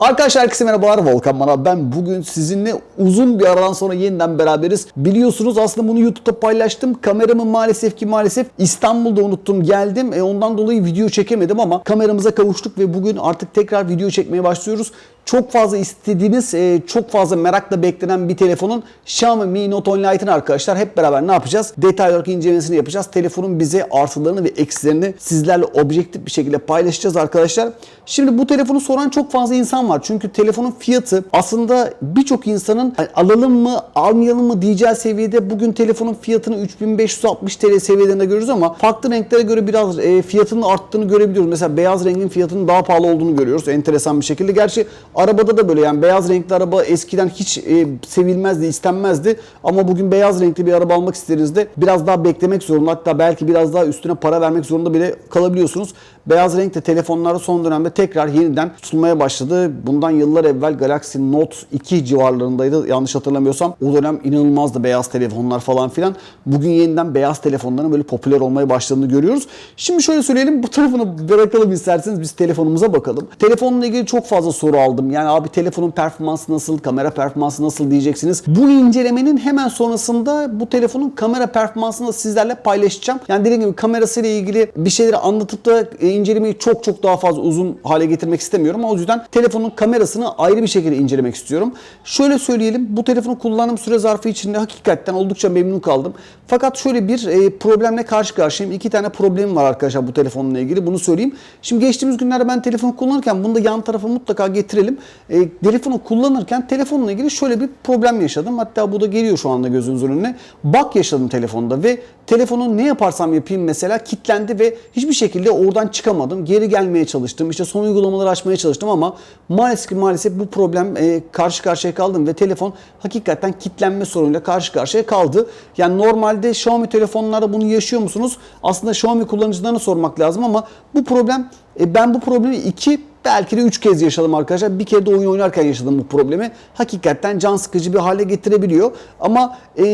Arkadaşlar herkese merhabalar Volkan Manav. Ben bugün sizinle uzun bir aradan sonra yeniden beraberiz. Biliyorsunuz aslında bunu YouTube'da paylaştım. Kameramı maalesef ki maalesef İstanbul'da unuttum geldim. E ondan dolayı video çekemedim ama kameramıza kavuştuk ve bugün artık tekrar video çekmeye başlıyoruz. Çok fazla istediğiniz, e, çok fazla merakla beklenen bir telefonun Xiaomi Mi Note 10 Lite'ın arkadaşlar hep beraber ne yapacağız? Detaylı olarak incelemesini yapacağız. Telefonun bize artılarını ve eksilerini sizlerle objektif bir şekilde paylaşacağız arkadaşlar. Şimdi bu telefonu soran çok fazla insan var. Çünkü telefonun fiyatı aslında birçok insanın hani alalım mı almayalım mı diyeceği seviyede bugün telefonun fiyatını 3560 TL seviyelerinde görüyoruz ama farklı renklere göre biraz e, fiyatının arttığını görebiliyoruz. Mesela beyaz rengin fiyatının daha pahalı olduğunu görüyoruz enteresan bir şekilde. Gerçi arabada da böyle yani beyaz renkli araba eskiden hiç e, sevilmezdi, istenmezdi ama bugün beyaz renkli bir araba almak istediğinizde biraz daha beklemek zorunda hatta belki biraz daha üstüne para vermek zorunda bile kalabiliyorsunuz. Beyaz renkte telefonlarda son dönemde tekrar yeniden tutulmaya başladı. Bundan yıllar evvel Galaxy Note 2 civarlarındaydı yanlış hatırlamıyorsam. O dönem inanılmazdı beyaz telefonlar falan filan. Bugün yeniden beyaz telefonların böyle popüler olmaya başladığını görüyoruz. Şimdi şöyle söyleyelim bu tarafını bırakalım isterseniz biz telefonumuza bakalım. Telefonla ilgili çok fazla soru aldım. Yani abi telefonun performansı nasıl, kamera performansı nasıl diyeceksiniz. Bu incelemenin hemen sonrasında bu telefonun kamera performansını da sizlerle paylaşacağım. Yani dediğim gibi kamerasıyla ilgili bir şeyleri anlatıp da e, incelemeyi çok çok daha fazla uzun hale getirmek istemiyorum. O yüzden telefonun kamerasını ayrı bir şekilde incelemek istiyorum. Şöyle söyleyelim bu telefonu kullandığım süre zarfı içinde hakikaten oldukça memnun kaldım. Fakat şöyle bir e, problemle karşı karşıyayım. İki tane problemim var arkadaşlar bu telefonla ilgili. Bunu söyleyeyim. Şimdi geçtiğimiz günlerde ben telefonu kullanırken bunu da yan tarafa mutlaka getirelim. E, telefonu kullanırken telefonla ilgili şöyle bir problem yaşadım. Hatta bu da geliyor şu anda gözünüzün önüne. Bug yaşadım telefonda ve telefonu ne yaparsam yapayım mesela kilitlendi ve hiçbir şekilde oradan çıkamadım. Geri gelmeye çalıştım. İşte son uygulamaları açmaya çalıştım ama maalesef maalesef bu problem e, karşı karşıya kaldım ve telefon hakikaten kilitlenme sorunuyla karşı karşıya kaldı. Yani normalde Xiaomi telefonlarda bunu yaşıyor musunuz? Aslında Xiaomi kullanıcılarına sormak lazım ama bu problem e, ben bu problemi iki Belki de 3 kez yaşadım arkadaşlar. Bir kere de oyun oynarken yaşadım bu problemi. Hakikaten can sıkıcı bir hale getirebiliyor. Ama e,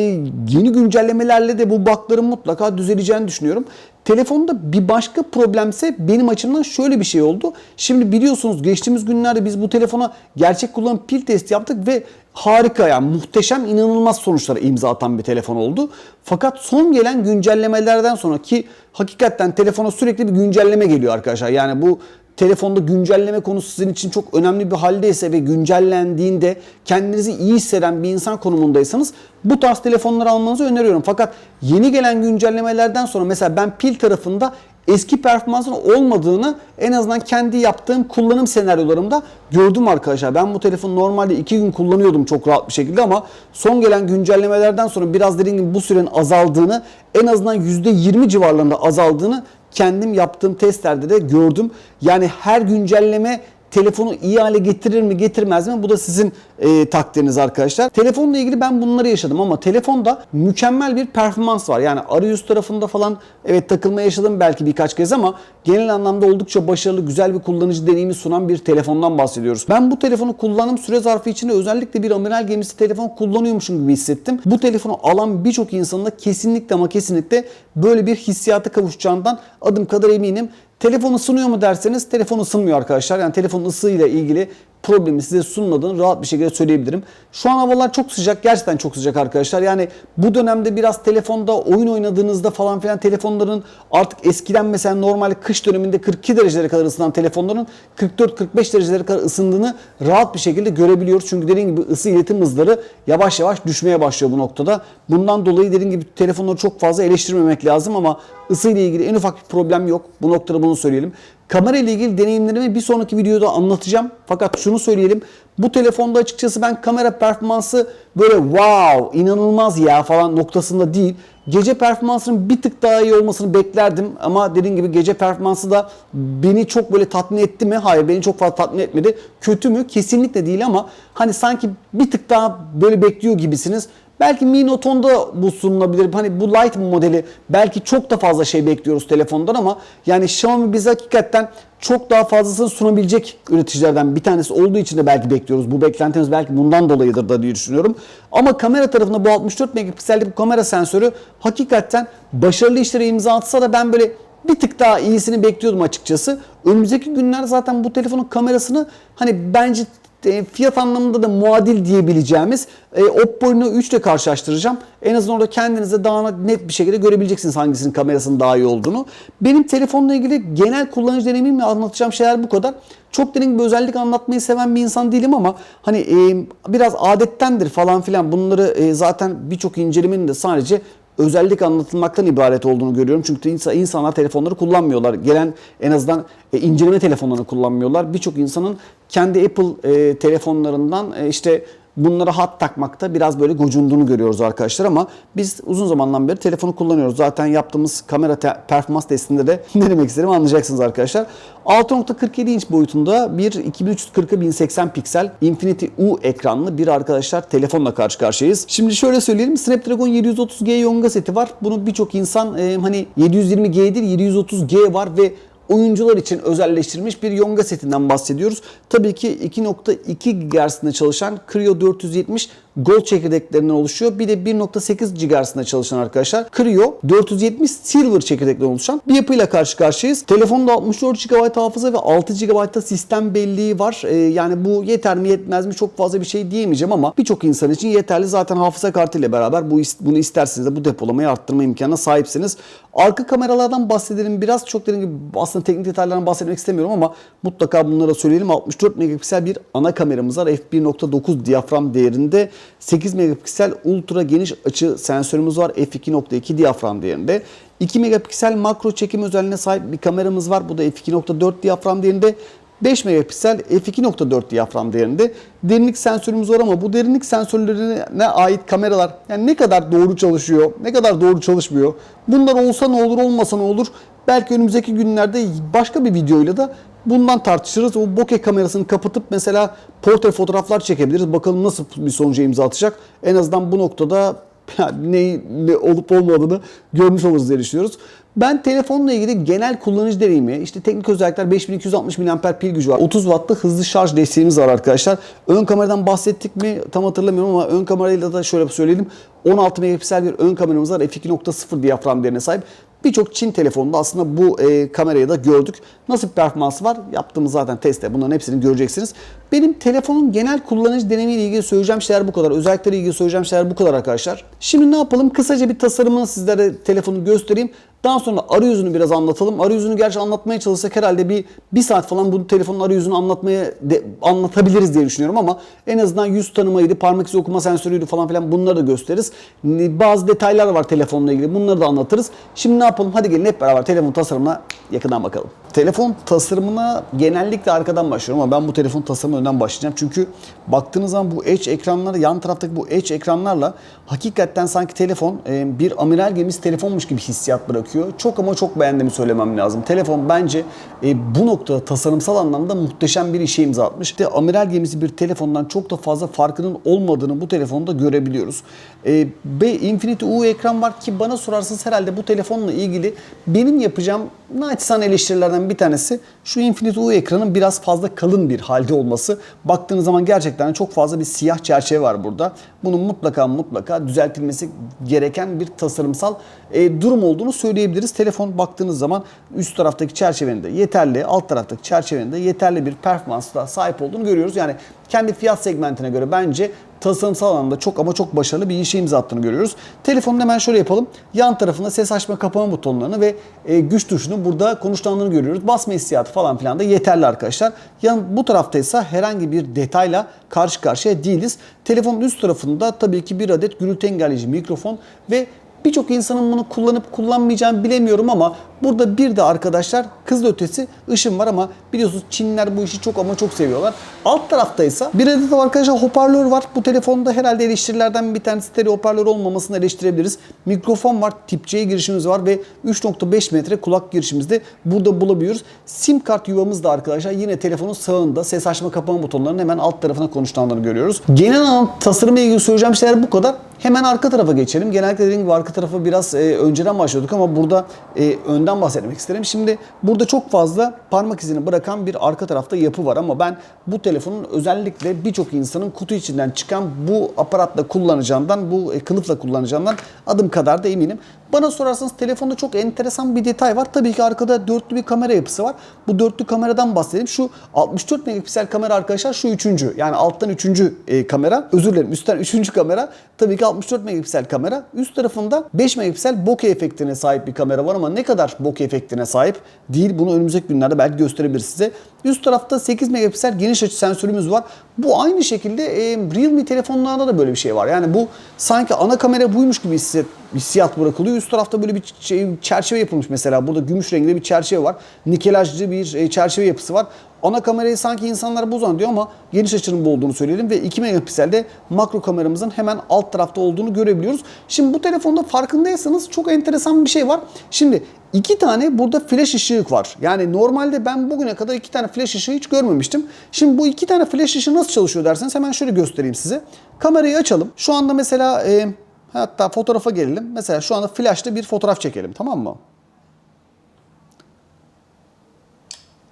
yeni güncellemelerle de bu bug'ların mutlaka düzeleceğini düşünüyorum. Telefonda bir başka problemse benim açımdan şöyle bir şey oldu. Şimdi biliyorsunuz geçtiğimiz günlerde biz bu telefona gerçek kullanım pil testi yaptık ve harika yani muhteşem inanılmaz sonuçlara imza atan bir telefon oldu. Fakat son gelen güncellemelerden sonra ki hakikaten telefona sürekli bir güncelleme geliyor arkadaşlar. Yani bu telefonda güncelleme konusu sizin için çok önemli bir haldeyse ve güncellendiğinde kendinizi iyi hisseden bir insan konumundaysanız bu tarz telefonları almanızı öneriyorum. Fakat yeni gelen güncellemelerden sonra mesela ben pil tarafında eski performansın olmadığını en azından kendi yaptığım kullanım senaryolarımda gördüm arkadaşlar. Ben bu telefonu normalde 2 gün kullanıyordum çok rahat bir şekilde ama son gelen güncellemelerden sonra biraz dediğim gibi bu sürenin azaldığını en azından %20 civarlarında azaldığını kendim yaptığım testlerde de gördüm. Yani her güncelleme telefonu iyi hale getirir mi getirmez mi bu da sizin e, takdiriniz arkadaşlar. Telefonla ilgili ben bunları yaşadım ama telefonda mükemmel bir performans var. Yani arayüz tarafında falan evet takılma yaşadım belki birkaç kez ama genel anlamda oldukça başarılı güzel bir kullanıcı deneyimi sunan bir telefondan bahsediyoruz. Ben bu telefonu kullandığım süre zarfı içinde özellikle bir amiral gemisi telefon kullanıyormuşum gibi hissettim. Bu telefonu alan birçok insanın kesinlikle ama kesinlikle böyle bir hissiyata kavuşacağından adım kadar eminim. Telefon ısınıyor mu derseniz telefon ısınmıyor arkadaşlar. Yani telefonun ısıyla ilgili problemi size sunmadığını rahat bir şekilde söyleyebilirim. Şu an havalar çok sıcak. Gerçekten çok sıcak arkadaşlar. Yani bu dönemde biraz telefonda oyun oynadığınızda falan filan telefonların artık eskiden mesela normal kış döneminde 42 derecelere kadar ısınan telefonların 44-45 derecelere kadar ısındığını rahat bir şekilde görebiliyoruz. Çünkü dediğim gibi ısı iletim hızları yavaş yavaş düşmeye başlıyor bu noktada. Bundan dolayı dediğim gibi telefonları çok fazla eleştirmemek lazım ama ısı ile ilgili en ufak bir problem yok. Bu noktada bunu söyleyelim. Kamera ile ilgili deneyimlerimi bir sonraki videoda anlatacağım. Fakat şunu söyleyelim. Bu telefonda açıkçası ben kamera performansı böyle wow inanılmaz ya falan noktasında değil. Gece performansının bir tık daha iyi olmasını beklerdim ama dediğim gibi gece performansı da beni çok böyle tatmin etti mi? Hayır beni çok fazla tatmin etmedi. Kötü mü? Kesinlikle değil ama hani sanki bir tık daha böyle bekliyor gibisiniz. Belki Mi Note 10'da bu sunulabilir. Hani bu Lite modeli belki çok da fazla şey bekliyoruz telefondan ama yani Xiaomi bize hakikaten çok daha fazlasını sunabilecek üreticilerden bir tanesi olduğu için de belki bekliyoruz. Bu beklentimiz belki bundan dolayıdır da diye düşünüyorum. Ama kamera tarafında bu 64 megapiksellik kamera sensörü hakikaten başarılı işlere imza atsa da ben böyle bir tık daha iyisini bekliyordum açıkçası. Önümüzdeki günler zaten bu telefonun kamerasını hani bence e, fiyat anlamında da muadil diyebileceğimiz e, Oppo Reno 3 ile karşılaştıracağım. En azından orada kendinize daha net bir şekilde görebileceksiniz hangisinin kamerasının daha iyi olduğunu. Benim telefonla ilgili genel kullanıcı deneyimimle anlatacağım şeyler bu kadar. Çok dediğim gibi özellik anlatmayı seven bir insan değilim ama hani e, biraz adettendir falan filan bunları e, zaten birçok incelemenin de sadece özellik anlatılmaktan ibaret olduğunu görüyorum. Çünkü insan, insanlar telefonları kullanmıyorlar. Gelen en azından e, inceleme telefonlarını kullanmıyorlar. Birçok insanın kendi Apple e, telefonlarından e, işte bunlara hat takmakta biraz böyle gocunduğunu görüyoruz arkadaşlar ama biz uzun zamandan beri telefonu kullanıyoruz. Zaten yaptığımız kamera te- performans testinde de ne demek istediğimi anlayacaksınız arkadaşlar. 6.47 inç boyutunda bir 2340 1080 piksel Infinity U ekranlı bir arkadaşlar telefonla karşı karşıyayız. Şimdi şöyle söyleyelim Snapdragon 730G Yonga seti var. Bunu birçok insan e, hani 720G değil 730G var ve oyuncular için özelleştirilmiş bir Yonga setinden bahsediyoruz. Tabii ki 2.2 GHz'ında çalışan Creo 470 Gold çekirdeklerinden oluşuyor. Bir de 1.8 GHz'ında çalışan arkadaşlar Creo 470 Silver çekirdekten oluşan bir yapıyla karşı karşıyayız. Telefonda 64 GB hafıza ve 6 GB'da sistem belleği var. Ee, yani bu yeter mi yetmez mi çok fazla bir şey diyemeyeceğim ama birçok insan için yeterli. Zaten hafıza kartıyla beraber bu bunu isterseniz de bu depolamayı arttırma imkanına sahipsiniz. Arka kameralardan bahsedelim. Biraz çok dediğim gibi aslında teknik detaylardan bahsetmek istemiyorum ama mutlaka bunlara söyleyelim. 64 megapiksel bir ana kameramız var. f1.9 diyafram değerinde. 8 megapiksel ultra geniş açı sensörümüz var. f2.2 diyafram değerinde. 2 megapiksel makro çekim özelliğine sahip bir kameramız var. Bu da f2.4 diyafram değerinde. 5 megapiksel f2.4 diyafram değerinde derinlik sensörümüz var ama bu derinlik sensörlerine ait kameralar yani ne kadar doğru çalışıyor, ne kadar doğru çalışmıyor. Bunlar olsa ne olur, olmasa ne olur? Belki önümüzdeki günlerde başka bir videoyla da bundan tartışırız. O bokeh kamerasını kapatıp mesela portre fotoğraflar çekebiliriz. Bakalım nasıl bir sonuca imza atacak. En azından bu noktada yani ne, ne olup olmadığını görmüş oluruz diye düşünüyoruz. Ben telefonla ilgili genel kullanıcı deneyimi, işte teknik özellikler 5260 mAh pil gücü var. 30 wattlı hızlı şarj desteğimiz var arkadaşlar. Ön kameradan bahsettik mi tam hatırlamıyorum ama ön kamerayla da şöyle söyleyelim. 16 megapiksel bir ön kameramız var. f2.0 diyafram değerine sahip. Birçok Çin telefonunda aslında bu e, kamerayı da gördük. Nasıl bir performansı var? Yaptığımız zaten testte. Bunların hepsini göreceksiniz. Benim telefonun genel kullanıcı deneyimiyle ilgili söyleyeceğim şeyler bu kadar. Özellikleriyle ilgili söyleyeceğim şeyler bu kadar arkadaşlar. Şimdi ne yapalım? Kısaca bir tasarımını sizlere telefonu göstereyim. Daha sonra arayüzünü biraz anlatalım. Arayüzünü gerçi anlatmaya çalışsak herhalde bir, bir saat falan bu telefonun arayüzünü anlatmaya de, anlatabiliriz diye düşünüyorum ama en azından yüz tanımaydı, parmak izi okuma sensörüydü falan filan bunları da gösteririz. Bazı detaylar var telefonla ilgili bunları da anlatırız. Şimdi ne yapalım? Hadi gelin hep beraber telefon tasarımına yakından bakalım. Telefon tasarımına genellikle arkadan başlıyorum ama ben bu telefon tasarımı önden başlayacağım. Çünkü baktığınız zaman bu Edge ekranları, yan taraftaki bu Edge ekranlarla hakikaten sanki telefon e, bir amiral gemisi telefonmuş gibi hissiyat bırakıyor. Çok ama çok beğendiğimi söylemem lazım. Telefon bence e, bu noktada tasarımsal anlamda muhteşem bir işe imza atmış. İşte amiral gemisi bir telefondan çok da fazla farkının olmadığını bu telefonda görebiliyoruz. E, ve Infinity U ekran var ki bana sorarsanız herhalde bu telefonla ilgili benim yapacağım naçizane eleştirilerden bir tanesi şu Infinity U ekranın biraz fazla kalın bir halde olması. Baktığınız zaman gerçekten çok fazla bir siyah çerçeve var burada. Bunun mutlaka mutlaka düzeltilmesi gereken bir tasarımsal e, durum olduğunu söyleyebiliriz. Telefon baktığınız zaman üst taraftaki çerçevenin de yeterli, alt taraftaki çerçevenin de yeterli bir performansla sahip olduğunu görüyoruz. Yani kendi fiyat segmentine göre bence tasarımsal anlamda çok ama çok başarılı bir işe imza attığını görüyoruz. Telefonun hemen şöyle yapalım. Yan tarafında ses açma kapama butonlarını ve e, güç tuşunu burada konuşlandığını görüyoruz. Basma hissiyatı falan filan da yeterli arkadaşlar. Yan bu tarafta ise herhangi bir detayla karşı karşıya değiliz. Telefonun üst tarafında tabii ki bir adet gürültü engelleyici mikrofon ve Birçok insanın bunu kullanıp kullanmayacağını bilemiyorum ama burada bir de arkadaşlar kızıl ötesi ışın var ama biliyorsunuz Çinliler bu işi çok ama çok seviyorlar. Alt tarafta ise bir adet de arkadaşlar hoparlör var. Bu telefonda herhalde eleştirilerden bir tanesi stereo hoparlör olmamasını eleştirebiliriz. Mikrofon var, tip C girişimiz var ve 3.5 metre kulak girişimizi de burada bulabiliyoruz. Sim kart yuvamız da arkadaşlar yine telefonun sağında ses açma kapama butonlarının hemen alt tarafına konuşulanları görüyoruz. Genel anlamda tasarımla ilgili söyleyeceğim şeyler bu kadar. Hemen arka tarafa geçelim. Genellikle dediğim gibi arka tarafa biraz e, önceden başlıyorduk ama burada e, önden bahsetmek isterim. Şimdi burada çok fazla parmak izini bırakan bir arka tarafta yapı var ama ben bu telefonun özellikle birçok insanın kutu içinden çıkan bu aparatla kullanacağından, bu e, kılıfla kullanacağından adım kadar da eminim. Bana sorarsanız telefonda çok enteresan bir detay var. Tabii ki arkada dörtlü bir kamera yapısı var. Bu dörtlü kameradan bahsedelim. Şu 64 megapiksel kamera arkadaşlar şu üçüncü. Yani alttan üçüncü e, kamera. Özür dilerim üstten üçüncü kamera. Tabii ki 64 megapiksel kamera. Üst tarafında 5 megapiksel bokeh efektine sahip bir kamera var ama ne kadar bokeh efektine sahip değil. Bunu önümüzdeki günlerde belki gösterebilir size. Üst tarafta 8 megapiksel geniş açı sensörümüz var. Bu aynı şekilde e, Realme telefonlarda da böyle bir şey var. Yani bu sanki ana kamera buymuş gibi hisset, hissiyat bırakılıyor. Üst tarafta böyle bir şey, çerçeve yapılmış mesela. Burada gümüş renginde bir çerçeve var. Nikelajlı bir e, çerçeve yapısı var. Ana kamerayı sanki insanlar bu zannediyor ama geniş açının bu olduğunu söyleyelim ve 2 megapikselde makro kameramızın hemen alt tarafta olduğunu görebiliyoruz. Şimdi bu telefonda farkındaysanız çok enteresan bir şey var. Şimdi iki tane burada flash ışığı var. Yani normalde ben bugüne kadar iki tane flash ışığı hiç görmemiştim. Şimdi bu iki tane flash ışığı nasıl çalışıyor derseniz hemen şöyle göstereyim size. Kamerayı açalım. Şu anda mesela e, hatta fotoğrafa gelelim. Mesela şu anda flash'ta bir fotoğraf çekelim tamam mı?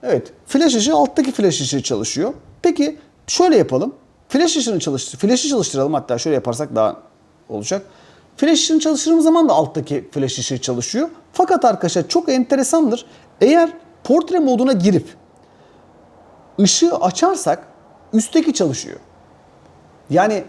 Evet. Flash ışığı alttaki flash ışığı çalışıyor. Peki şöyle yapalım. Flash ışığını çalıştır. Flash'ı çalıştıralım hatta şöyle yaparsak daha olacak. Flash ışığını çalıştırdığımız zaman da alttaki flash ışığı çalışıyor. Fakat arkadaşlar çok enteresandır. Eğer portre moduna girip ışığı açarsak üstteki çalışıyor. Yani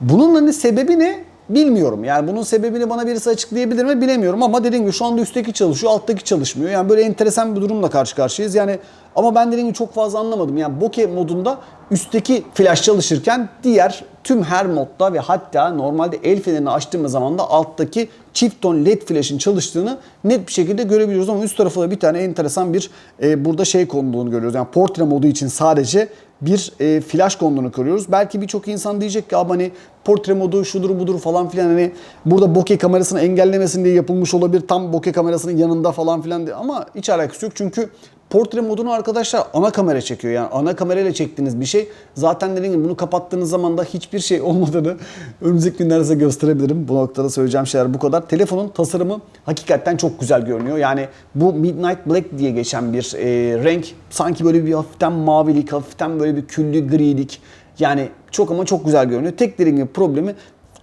bunun hani sebebi ne bilmiyorum. Yani bunun sebebini bana birisi açıklayabilir mi bilemiyorum ama dediğim gibi şu anda üstteki çalışıyor, alttaki çalışmıyor. Yani böyle enteresan bir durumla karşı karşıyayız. Yani ama ben dediğim gibi çok fazla anlamadım. Yani bokeh modunda üstteki flash çalışırken diğer tüm her modda ve hatta normalde el fenerini açtığımız zaman da alttaki çift ton led flash'in çalıştığını net bir şekilde görebiliyoruz ama üst tarafta da bir tane enteresan bir e, burada şey konduğunu görüyoruz. Yani portre modu için sadece bir e, flash konduğunu görüyoruz. Belki birçok insan diyecek ki abi hani portre modu şudur budur falan filan hani burada bokeh kamerasını engellemesin diye yapılmış olabilir. Tam bokeh kamerasının yanında falan filan diye. ama hiç alakası yok çünkü portre modunu arkadaşlar ana kamera çekiyor. Yani ana kamerayla çektiğiniz bir şey. Zaten dediğim gibi bunu kapattığınız zaman da hiçbir şey olmadığını önümüzdeki günlerde size gösterebilirim. Bu noktada söyleyeceğim şeyler bu kadar. Telefonun tasarımı hakikaten çok güzel görünüyor. Yani bu Midnight Black diye geçen bir e, renk sanki böyle bir hafiften mavilik, hafiften böyle bir küllü grilik. Yani çok ama çok güzel görünüyor. Tek dediğim gibi problemi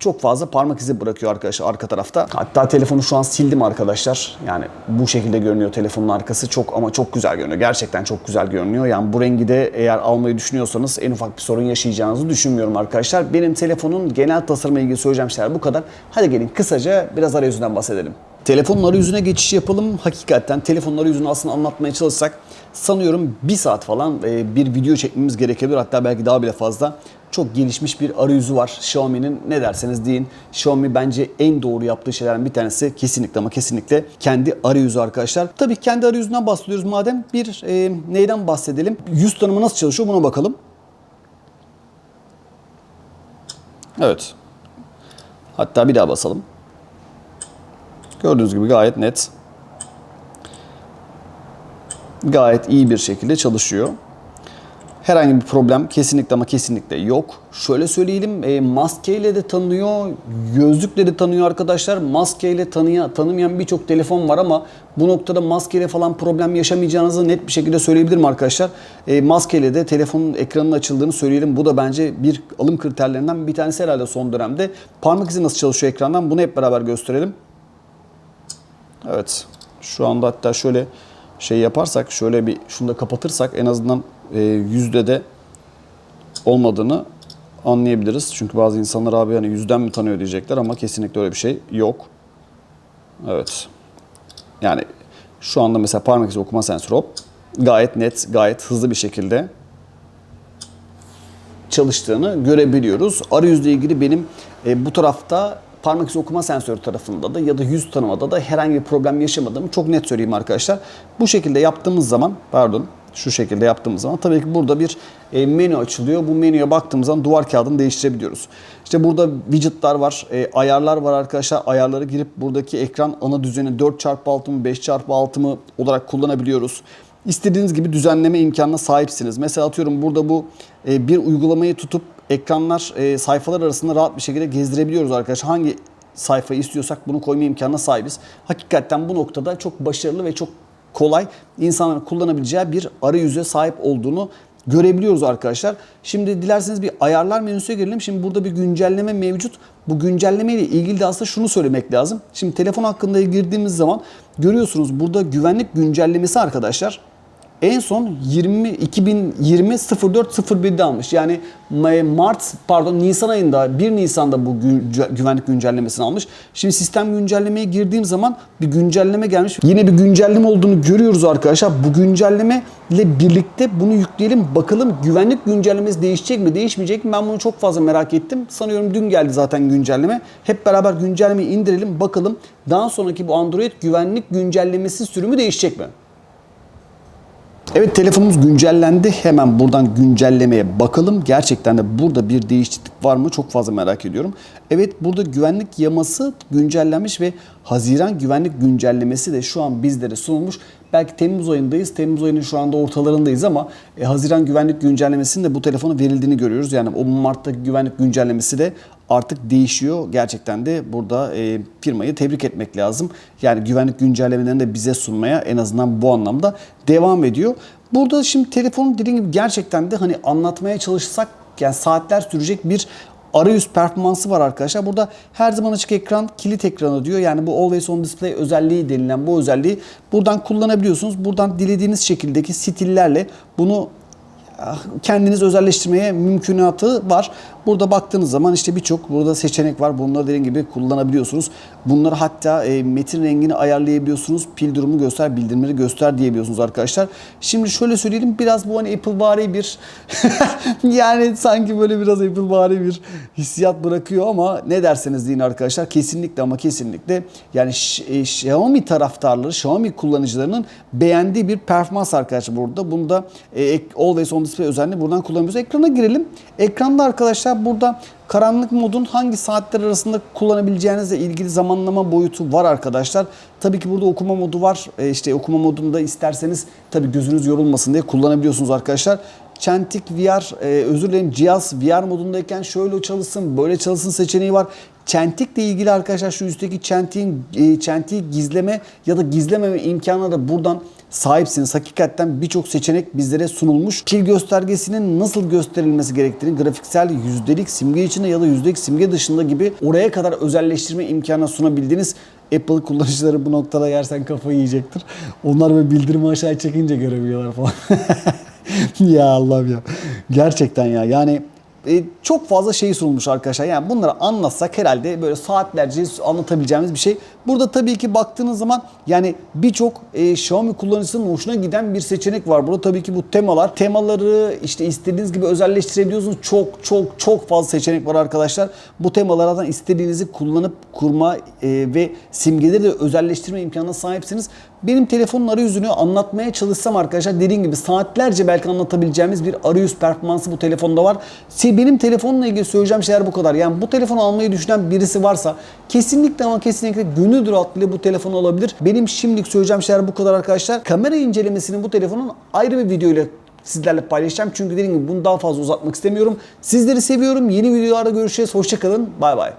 çok fazla parmak izi bırakıyor arkadaşlar arka tarafta. Hatta telefonu şu an sildim arkadaşlar. Yani bu şekilde görünüyor telefonun arkası. Çok ama çok güzel görünüyor. Gerçekten çok güzel görünüyor. Yani bu rengi de eğer almayı düşünüyorsanız en ufak bir sorun yaşayacağınızı düşünmüyorum arkadaşlar. Benim telefonun genel tasarımla ilgili söyleyeceğim şeyler bu kadar. Hadi gelin kısaca biraz arayüzünden bahsedelim. Telefonun arayüzüne geçiş yapalım. Hakikaten telefonun arayüzünü aslında anlatmaya çalışsak sanıyorum bir saat falan e, bir video çekmemiz gerekebilir. Hatta belki daha bile fazla. Çok gelişmiş bir arayüzü var Xiaomi'nin. Ne derseniz deyin. Xiaomi bence en doğru yaptığı şeylerden bir tanesi kesinlikle ama kesinlikle kendi arayüzü arkadaşlar. Tabii kendi arayüzünden bahsediyoruz madem. Bir e, neyden bahsedelim? Yüz tanımı nasıl çalışıyor buna bakalım. Evet. Hatta bir daha basalım. Gördüğünüz gibi gayet net. Gayet iyi bir şekilde çalışıyor. Herhangi bir problem kesinlikle ama kesinlikle yok. Şöyle söyleyelim e, maskeyle de tanıyor, gözlükle de tanıyor arkadaşlar. Maskeyle tanıya, tanımayan birçok telefon var ama bu noktada maskeyle falan problem yaşamayacağınızı net bir şekilde söyleyebilirim arkadaşlar. E, maskeyle de telefonun ekranının açıldığını söyleyelim. Bu da bence bir alım kriterlerinden bir tanesi herhalde son dönemde. Parmak izi nasıl çalışıyor ekrandan bunu hep beraber gösterelim. Evet. Şu anda hatta şöyle şey yaparsak, şöyle bir şunu da kapatırsak en azından e, yüzde de olmadığını anlayabiliriz. Çünkü bazı insanlar abi hani yüzden mi tanıyor diyecekler ama kesinlikle öyle bir şey yok. Evet. Yani şu anda mesela parmak izi okuma sensörü hop gayet net, gayet hızlı bir şekilde çalıştığını görebiliyoruz. Arayüzle ilgili benim e, bu tarafta parmak izi okuma sensörü tarafında da ya da yüz tanımada da herhangi bir problem yaşamadığımı çok net söyleyeyim arkadaşlar. Bu şekilde yaptığımız zaman, pardon şu şekilde yaptığımız zaman tabii ki burada bir e, menü açılıyor. Bu menüye baktığımız zaman duvar kağıdını değiştirebiliyoruz. İşte burada widgetlar var, e, ayarlar var arkadaşlar. Ayarları girip buradaki ekran ana düzeni 4x6 mı 5x6 mı olarak kullanabiliyoruz. İstediğiniz gibi düzenleme imkanına sahipsiniz. Mesela atıyorum burada bu e, bir uygulamayı tutup ekranlar, e, sayfalar arasında rahat bir şekilde gezdirebiliyoruz arkadaşlar. Hangi sayfayı istiyorsak bunu koyma imkanına sahibiz. Hakikaten bu noktada çok başarılı ve çok kolay insanların kullanabileceği bir arayüze sahip olduğunu görebiliyoruz arkadaşlar. Şimdi dilerseniz bir ayarlar menüsüne gelelim. Şimdi burada bir güncelleme mevcut. Bu güncelleme ile ilgili de aslında şunu söylemek lazım. Şimdi telefon hakkında girdiğimiz zaman görüyorsunuz burada güvenlik güncellemesi arkadaşlar en son 20 2020 04 01'de almış. Yani Mart pardon Nisan ayında 1 Nisan'da bu gü- güvenlik güncellemesini almış. Şimdi sistem güncellemeye girdiğim zaman bir güncelleme gelmiş. Yine bir güncelleme olduğunu görüyoruz arkadaşlar. Bu güncelleme ile birlikte bunu yükleyelim. Bakalım güvenlik güncellemesi değişecek mi, değişmeyecek mi? Ben bunu çok fazla merak ettim. Sanıyorum dün geldi zaten güncelleme. Hep beraber güncellemeyi indirelim. Bakalım daha sonraki bu Android güvenlik güncellemesi sürümü değişecek mi? Evet telefonumuz güncellendi. Hemen buradan güncellemeye bakalım. Gerçekten de burada bir değişiklik var mı? Çok fazla merak ediyorum. Evet burada güvenlik yaması güncellenmiş ve Haziran güvenlik güncellemesi de şu an bizlere sunulmuş. Belki Temmuz ayındayız. Temmuz ayının şu anda ortalarındayız ama e, Haziran güvenlik güncellemesinin de bu telefona verildiğini görüyoruz. Yani o Mart'taki güvenlik güncellemesi de artık değişiyor. Gerçekten de burada e, firmayı tebrik etmek lazım. Yani güvenlik güncellemelerini de bize sunmaya en azından bu anlamda devam ediyor. Burada şimdi telefonun dediğim gibi gerçekten de hani anlatmaya çalışsak yani saatler sürecek bir arayüz performansı var arkadaşlar. Burada her zaman açık ekran, kilit ekranı diyor. Yani bu Always On Display özelliği denilen bu özelliği buradan kullanabiliyorsunuz. Buradan dilediğiniz şekildeki stillerle bunu kendiniz özelleştirmeye mümkünatı var. Burada baktığınız zaman işte birçok burada seçenek var. Bunları dediğim gibi kullanabiliyorsunuz. Bunları hatta e, metin rengini ayarlayabiliyorsunuz. Pil durumu göster, bildirimleri göster diyebiliyorsunuz arkadaşlar. Şimdi şöyle söyleyelim biraz bu hani Apple vari bir yani sanki böyle biraz Apple vari bir hissiyat bırakıyor ama ne derseniz deyin arkadaşlar kesinlikle ama kesinlikle yani e, Xiaomi taraftarları, Xiaomi kullanıcılarının beğendiği bir performans arkadaşlar burada. Bunu da e, Always On Display özelliğini buradan kullanıyoruz. Ekrana girelim. Ekranda arkadaşlar burada karanlık modun hangi saatler arasında kullanabileceğinizle ilgili zamanlama boyutu var arkadaşlar. Tabii ki burada okuma modu var. E, işte okuma modunda isterseniz tabii gözünüz yorulmasın diye kullanabiliyorsunuz arkadaşlar. Çentik VR, e, özür dilerim cihaz VR modundayken şöyle çalışsın, böyle çalışsın seçeneği var. Çentikle ilgili arkadaşlar şu üstteki çentiğin e, çentiği gizleme ya da gizlememe imkanına da buradan sahipsiniz. Hakikaten birçok seçenek bizlere sunulmuş. Pil göstergesinin nasıl gösterilmesi gerektiğini grafiksel yüzdelik simge içinde ya da yüzdelik simge dışında gibi oraya kadar özelleştirme imkanı sunabildiğiniz Apple kullanıcıları bu noktada yersen kafayı yiyecektir. Onlar böyle bildirimi aşağı çekince görebiliyorlar falan. ya Allah'ım ya. Gerçekten ya. Yani e, çok fazla şey sunulmuş arkadaşlar. Yani bunları anlatsak herhalde böyle saatlerce anlatabileceğimiz bir şey. Burada tabii ki baktığınız zaman yani birçok e, Xiaomi kullanıcısının hoşuna giden bir seçenek var. Burada tabii ki bu temalar. Temaları işte istediğiniz gibi özelleştirebiliyorsunuz. Çok çok çok fazla seçenek var arkadaşlar. Bu temalardan istediğinizi kullanıp kurma e, ve simgeleri de özelleştirme imkanına sahipsiniz. Benim telefonun arayüzünü anlatmaya çalışsam arkadaşlar dediğim gibi saatlerce belki anlatabileceğimiz bir arayüz performansı bu telefonda var. Benim telefonla ilgili söyleyeceğim şeyler bu kadar. Yani bu telefonu almayı düşünen birisi varsa kesinlikle ama kesinlikle gönül rahatlığıyla bu telefonu alabilir. Benim şimdilik söyleyeceğim şeyler bu kadar arkadaşlar. Kamera incelemesini bu telefonun ayrı bir video ile sizlerle paylaşacağım. Çünkü dediğim gibi bunu daha fazla uzatmak istemiyorum. Sizleri seviyorum. Yeni videolarda görüşeceğiz. Hoşçakalın. Bay bay.